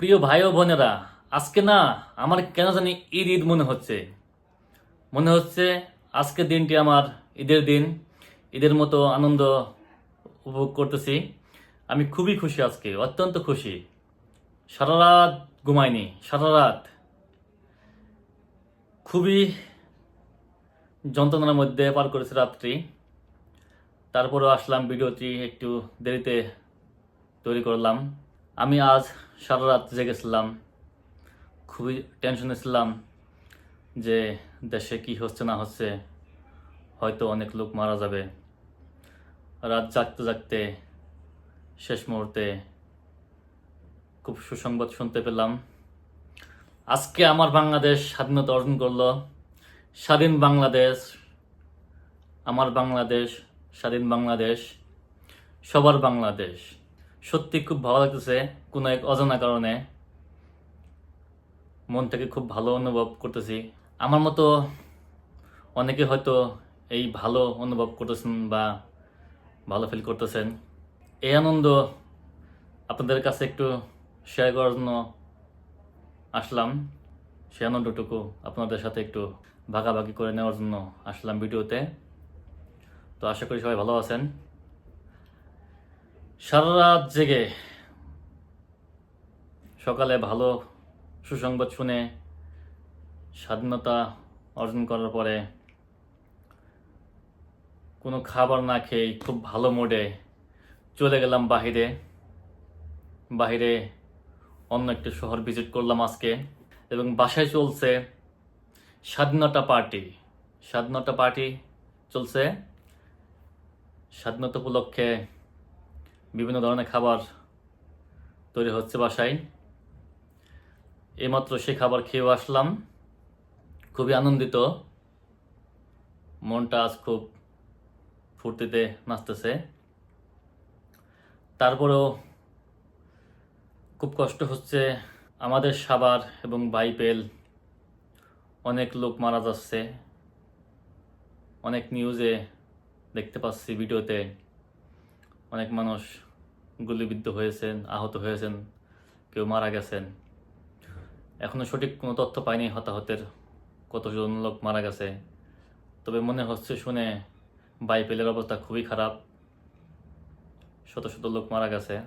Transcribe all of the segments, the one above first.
প্রিয় ভাই ও বোনেরা, আজকে না আমার কেন জানি ঈদ ঈদ মনে হচ্ছে। মনে হচ্ছে আজকের দিনটি আমার ঈদের দিন। ঈদের মতো আনন্দ উপভোগ করতেছি। আমি খুবই খুশি আজকে, অত্যন্ত খুশি। সারা রাত ঘুমাইনি সারা রাত খুবই যন্ত্রণার মধ্যে পার করেছে রাত্রি। তারপরেও আসলাম, ভিডিওটি একটু দেরিতে তৈরি করলাম। আমি আজ সারা রাত জেগেছিলাম, খুবই টেনশনে ছিলাম যে দেশে কি হচ্ছে না হচ্ছে, হয়তো অনেক লোক মারা যাবে। রাত জাগতে জাগতে শেষ মুহূর্তে খুব সুসংবাদ শুনতে পেলাম। আজকে আমার বাংলাদেশ স্বাধীনতা অর্জন করল, স্বাধীন বাংলাদেশ, আমার বাংলাদেশ, স্বাধীন বাংলাদেশ, সবার বাংলাদেশ। সত্যি খুব ভালো লাগতেছে কোনো এক অজানা কারণে। মন থেকে খুব ভালো অনুভব করতেছি। আমার মতো অনেকে হয়তো এই ভালো অনুভব করতেছেন বা ভালো ফিল করতেছেন। এই আনন্দ আপনাদের কাছে একটু শেয়ার করার জন্য আসলাম। সেই আনন্দটুকু আপনাদের সাথে একটু ভাগাভাগি করে নেওয়ার জন্য আসলাম ভিডিওতে। তো আশা করি সবাই ভালো আছেন। সারা রাত জেগে সকালে ভালো সুসংবাদ শুনে স্বাধীনতা অর্জন করার পরে কোনো খাবার না খেয়ে খুব ভালো মোডে চলে গেলাম বাহিরে। বাহিরে অন্য একটি শহর ভিজিট করলাম আজকে এবং বাসায় চলছে স্বাধীনতা পার্টি স্বাধীনতা পার্টি চলছে। স্বাধীনতা উপলক্ষে বিভিন্ন ধরনের খাবার তৈরি হচ্ছে বাসায়। এইমাত্র সে খাবার খেয়েও আসলাম। খুবই আনন্দিত। মনটা আজ খুব ফুর্তিতে নাচতেছে। তারপরেও খুব কষ্ট হচ্ছে। আমাদের সাবার এবং বাইপেল অনেক লোক মারা যাচ্ছে। অনেক নিউজে দেখতে পাচ্ছি ভিডিওতে। অনেক মানুষ গুলিবিদ্ধ হয়েছেন, আহত হয়েছেন, কেউ মারা গেছেন। এখনও সঠিক কোনো তথ্য পাইনি হতাহতের কতজন লোক মারা গেছে। তবে মনে হচ্ছে শুনে বাইপেলের অবস্থা খুবই খারাপ। শত শত লোক মারা গেছে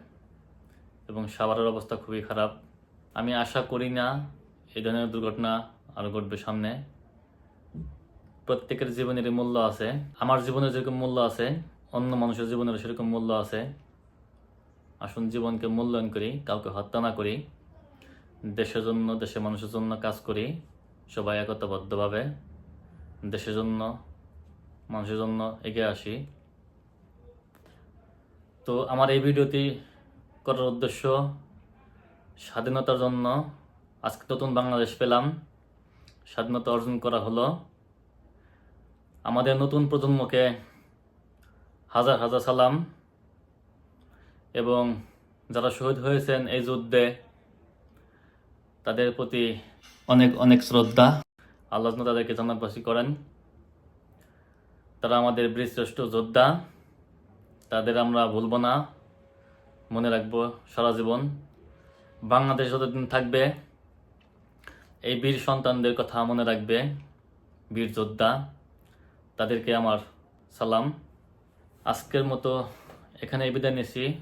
এবং সাভারের অবস্থা খুবই খারাপ। আমি আশা করি না এই ধরনের দুর্ঘটনা আরও ঘটবে সামনে। প্রত্যেকের জীবনেরই মূল্য আছে। আমার জীবনের যেরকম মূল্য আছে, অন্য মানুষের জীবনের সেরকম মূল্য আছে। আসুন জীবনকে মূল্যায়ন করি, কাউকে হত্যা না করি, দেশের জন্য, দেশের মানুষের জন্য কাজ করি, সবাই একতাবদ্ধভাবে, দেশের জন্য, মানুষের জন্য এগিয়ে আসি। তো আমার এই ভিডিওটি করার উদ্দেশ্য স্বাধীনতার জন্য আজকে নতুন বাংলাদেশ পেলাম। স্বাধীনতা অর্জন করা হলো। আমাদের নতুন প্রজন্মকে হাজার হাজার সালাম। এবং যারা শহীদ হয়েছেন এই যুদ্ধে, তাদের প্রতি অনেক অনেক শ্রদ্ধা। আল্লাহ তাদেরকে জান্নাতবাসী করেন। তারা আমাদের বীরশ্রেষ্ঠ যোদ্ধা। তাদের আমরা ভুলব না। মনে রাখব সারা জীবন। বাংলাদেশ যতদিন থাকবে, এই বীর সন্তানদের কথা মনে রাখবে। বীর যোদ্ধা, তাদেরকে আমার সালাম। আজকের মতো এখানে বিদায় নিচ্ছি।